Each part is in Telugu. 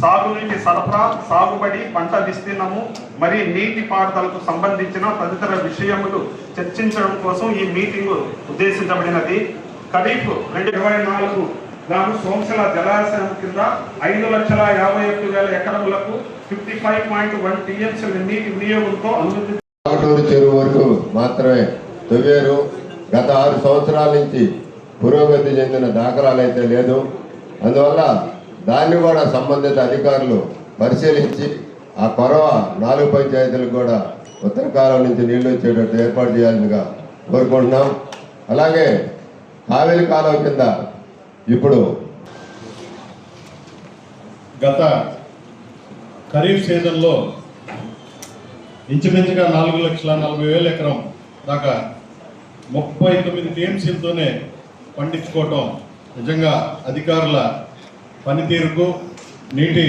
సాగునీటి సరఫరా సాగుబడి పంట విస్తీర్ణము మరియు నీటి పారుదలకు సంబంధించిన తదితర విషయములు చర్చించడం కోసం ఈ మీటింగ్ ఉద్దేశించబడినది. ఖరీఫ్ రెండు ఇరవై నాలుగు గాను సోంశల జలాశయం కింద ఐదు లక్షల యాభై ఒక్క వేల ఎకరములకు ఫిఫ్టీ ఫైవ్ పాయింట్ వన్ టీఎంసీల నీటి వినియోగంతో అనుమతి చెరువు వరకు మాత్రమే తవ్వారు. గత ఆరు సంవత్సరాల నుంచి పురోగతి చెందిన దాఖలాలు అయితే లేదు. అందువల్ల దాన్ని కూడా సంబంధిత అధికారులు పరిశీలించి ఆ కొరవ నాలుగు పంచాయతీలకు కూడా ఉత్తర కాలం నుంచి నీళ్ళు వచ్చేటట్టు ఏర్పాటు చేయాల్సిందిగా కోరుకుంటున్నాం. అలాగే కావేరి కాలం కింద ఇప్పుడు గత ఖరీఫ్ సీజన్లో ఇంచుమించుగా నాలుగు లక్షల నలభై వేల ఎకరం దాకా ముప్పై తొమ్మిది టీఎంసీలతోనే పండించుకోవటం నిజంగా అధికారుల పనితీరుకు నీటి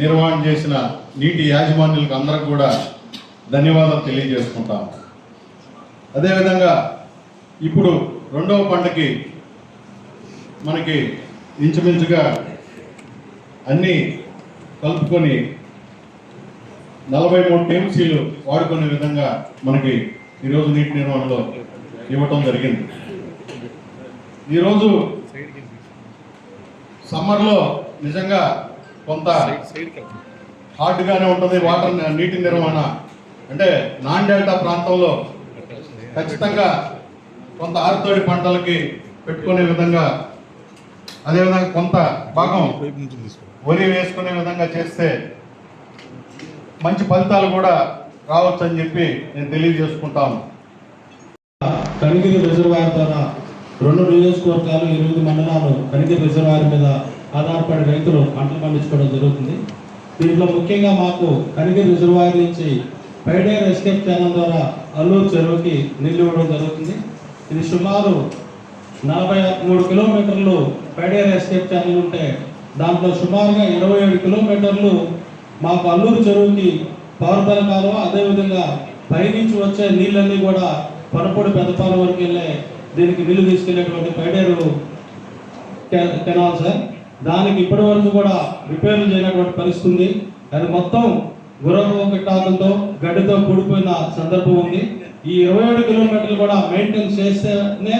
నిర్వహణ చేసిన నీటి యాజమాన్యులకు అందరికి కూడా ధన్యవాదాలు తెలియజేసుకుంటాం. అదేవిధంగా ఇప్పుడు రెండవ పంటకి మనకి ఇంచుమించుగా అన్నీ కలుపుకొని నలభై మూడు టీఎంసీలు వాడుకునే విధంగా మనకి ఈరోజు నీటి నిర్వహణలో ఇవ్వటం జరిగింది. ఈరోజు సమ్మర్లో నిజంగా కొంత హార్డ్గానే ఉంటుంది వాటర్ నీటి నిర్వహణ. అంటే నాన్ డెల్టా ప్రాంతంలో ఖచ్చితంగా కొంత ఆరుతోడి పంటలకి పెట్టుకునే విధంగా అదేవిధంగా కొంత భాగం వరి వేసుకునే విధంగా చేస్తే మంచి ఫలితాలు కూడా రావచ్చు అని చెప్పి నేను తెలియజేసుకుంటాను. కనిగిరి రిజర్వాయర్ ద్వారా రెండు నియోజకవర్గాలు ఎనిమిది మండలాలు కనిగిరి రిజర్వాయర్ మీద ఆధారపడి రైతులు పంటలు పండించుకోవడం జరుగుతుంది. దీంట్లో ముఖ్యంగా మాకు కనిగిరి రిజర్వాయర్ నుంచి పైడేర్ ఎస్కేప్ ఛానల్ ద్వారా అల్లూరు చెరువుకి నీళ్ళు ఇవ్వడం జరుగుతుంది. ఇది సుమారు నలభై మూడు కిలోమీటర్లు పైడేర్ ఎస్కేప్ ఛానల్ ఉంటే దాంట్లో సుమారుగా ఇరవై ఏడు కిలోమీటర్లు మాకు అల్లూరు చెరువుకి పవర్బల్ కాలువ అదేవిధంగా పైనుంచి వచ్చే నీళ్ళన్నీ కూడా పనపొడి పెద్దపాలెం వరకు వెళ్ళే దీనికి బిల్లు తీసుకెళ్ళేటువంటి పైడేరు కెనాల్ సార్. దానికి ఇప్పటి వరకు కూడా రిపేర్లు చేయనటువంటి పరిస్థితి ఉంది. అది మొత్తం గుర్రపు గిట్టాలతో గడ్డితో కూడిపోయిన సందర్భం ఉంది. ఈ ఇరవై ఏడు కిలోమీటర్లు కూడా మెయింటైన్ చేస్తేనే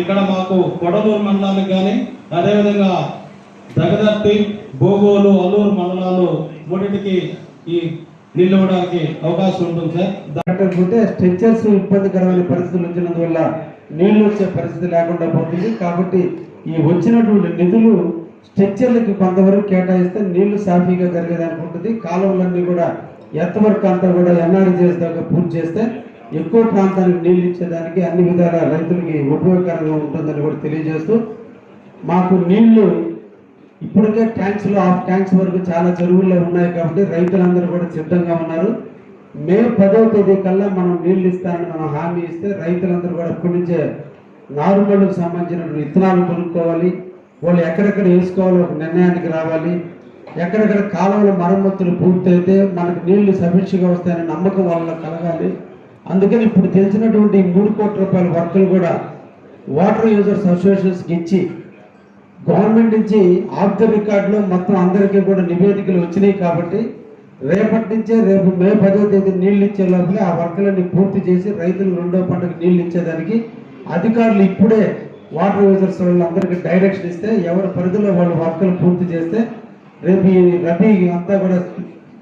ఇక్కడ మాకు కొడలూరు మండలానికి కానీ అదేవిధంగా దగదర్తి బోగోలు అల్లూరు మండలాలు మూడింటికి ఈ నీళ్ళు అవకాశం ఉంటుంది సార్. దాటకపోతే స్ట్రెచ్చర్స్ ఇబ్బందికరమైన పరిస్థితులు వచ్చినందువల్ల నీళ్ళు వచ్చే పరిస్థితి లేకుండా పోతుంది. కాబట్టి ఈ వచ్చినటువంటి నిధులు స్ట్రెచ్చర్లకి కొంతవరకు కేటాయిస్తే నీళ్ళు సాఫీగా జరిగేదానికి ఉంటుంది. కాలువలన్నీ కూడా ఎంతవరకు అంతా కూడా ఎన్ఆర్జీఎస్ దాకా పూర్తి చేస్తే ఎక్కువ ప్రాంతానికి నీళ్ళు ఇచ్చేదానికి అన్ని విధాల రైతులకి ఉపయోగకరంగా ఉంటుందని కూడా తెలియజేస్తూ మాకు నీళ్ళు ఇప్పటికే ట్యాంక్స్లో ఆఫ్ ట్యాంక్స్ వరకు చాలా చెరువుల్లో ఉన్నాయి కాబట్టి రైతులందరూ కూడా సిద్ధంగా ఉన్నారు. మే పదవ తేదీ కల్లా మనం నీళ్ళు ఇస్తామని మనం హామీ ఇస్తే రైతులందరూ కూడా ఇప్పటి నుంచే నారుమళ్ళకు సంబంధించిన విత్తనాలు కొనుక్కోవాలి. వాళ్ళు ఎక్కడెక్కడ వేసుకోవాలో ఒక నిర్ణయానికి రావాలి. ఎక్కడెక్కడ కాలువల మరమ్మతులు పూర్తయితే మనకు నీళ్ళు సమీక్షగా వస్తాయనే నమ్మకం వాళ్ళ కలగాలి. అందుకని ఇప్పుడు తెలిసినటువంటి మూడు కోట్ల రూపాయల వర్కులు కూడా వాటర్ యూజర్స్ అసోసియేషన్స్కి ఇచ్చి గవర్నమెంట్ నుంచి ఆఫ్ ద రికార్డులో మొత్తం అందరికీ కూడా నివేదికలు వచ్చినాయి కాబట్టి రేపటి నుంచే రేపు మే పదో తేదీ నీళ్ళు ఇచ్చే లోపలే ఆ వర్కులన్నీ పూర్తి చేసి రైతులు రెండో పంటకు నీళ్ళు ఇచ్చేదానికి అధికారులు ఇప్పుడే వాటర్ యూజర్స్ వాళ్ళందరికీ డైరెక్షన్ ఇస్తే ఎవరి పరిధిలో వాళ్ళు వర్కులు పూర్తి చేస్తే రేపు ఈ రబీ అంతా కూడా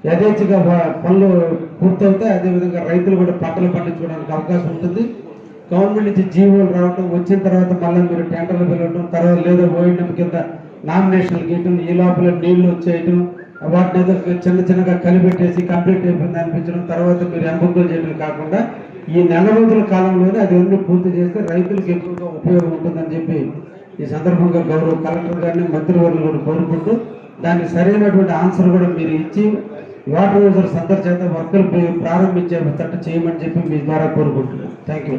యథేచ్ఛగా పనులు పూర్తవుతాయి. అదేవిధంగా రైతులు కూడా పంటలు పండించుకోవడానికి అవకాశం ఉంటుంది. గవర్నమెంట్ నుంచి జీవోలు రావటం వచ్చిన తర్వాత మళ్ళీ మీరు టెండర్లు వెళ్ళటం తర్వాత లేదా ఓఎంఎం కింద నామినేషన్లు గీయటం ఈ లోపల నీళ్ళు వచ్చేయటం వాటిని ఏదో చిన్న చిన్నగా కలిపెట్టేసి కంప్లీట్ అయిపోయింది అనిపించడం తర్వాత మీరు ఎంపికలు చేయడం కాకుండా ఈ నెల రోజుల కాలంలోనే అది అన్ని పూర్తి చేస్తే రైతులకు ఎక్కువగా ఉపయోగం ఉంటుందని చెప్పి ఈ సందర్భంగా గౌరవ కలెక్టర్ గారిని మంత్రివర్యులు కూడా కోరుకుంటూ దానికి సరైనటువంటి ఆన్సర్ కూడా మీరు ఇచ్చి వాటర్ యూజర్స్ అందరి చేత వర్కులు ప్రారంభించే తట్టు చేయమని చెప్పి మీ ద్వారా కోరుకుంటున్నాను థ్యాంక్ యూ